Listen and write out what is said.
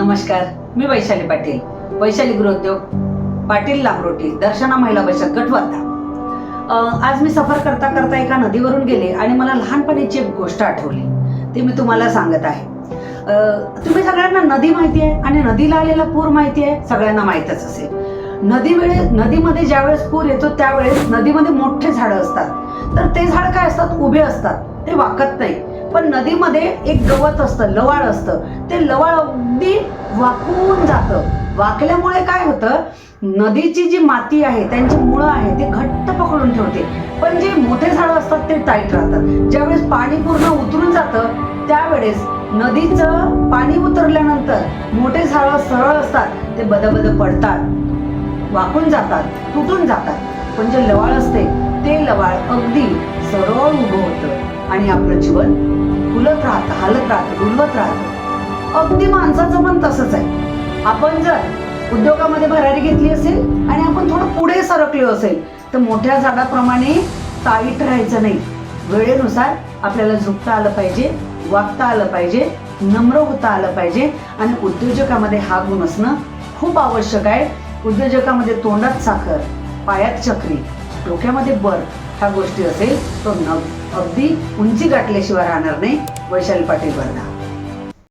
नमस्कार मी वैशाली पाटील वैशाली गृहोद्योग पाटील लांबरोटी दर्शना महिला बचत गट वर्धा आज मी सफर करता करता एका नदीवरून गेले आणि मला लहानपणीची एक गोष्ट आठवली ती मी तुम्हाला सांगत आहे. तुम्ही सगळ्यांना नदी माहिती आहे आणि नदीला आलेला पूर माहिती आहे सगळ्यांना माहीतच असेल. नदी वेळे नदीमध्ये ज्यावेळेस पूर येतो त्यावेळेस नदीमध्ये मोठे झाडं असतात. तर ते झाड काय असतात? उभे असतात. ते वाकत नाही. पण नदीमध्ये एक गवत असतं लवाळ असतं. ते लवाळ अगदी वाकून जातं. वाकल्यामुळे काय होतं? नदीची जी माती आहे त्यांची मुळं आहे ते घट्ट पकडून ठेवते. पण जे मोठे झाडं असतात ते टाईट राहतात. ज्यावेळेस पाणी पूर्ण उतरून जातं त्यावेळेस नदीचं पाणी उतरल्यानंतर मोठे झाडं सरळ असतात. ते बदबद पडतात वाकून जातात तुटून जातात. पण जे लवाळ असते ते लवाळ अगदी सरळ उभं होतं. आणि आपलं जीवन फुलत राहतं हालत राहतं डुलवत राहतं. अगदी माणसाचं पण तसंच आहे. आपण जर उद्योगामध्ये भरारी घेतली असेल आणि आपण थोडं पुढे सरकलो असेल तर मोठ्या झाडाप्रमाणे ताईट राहायचं नाही. वेळेनुसार आपल्याला झुकता आलं पाहिजे वागता आलं पाहिजे नम्र होता आलं पाहिजे आणि उद्योजकामध्ये हा गुण असणं खूप आवश्यक आहे. उद्योजकामध्ये तोंडात साखर पायात चक्री डोक्यामध्ये बर ह्या गोष्टी असेल तो न अगदी उंची गाठल्याशिवाय राहणार नाही वैशाली पाटील वर्धा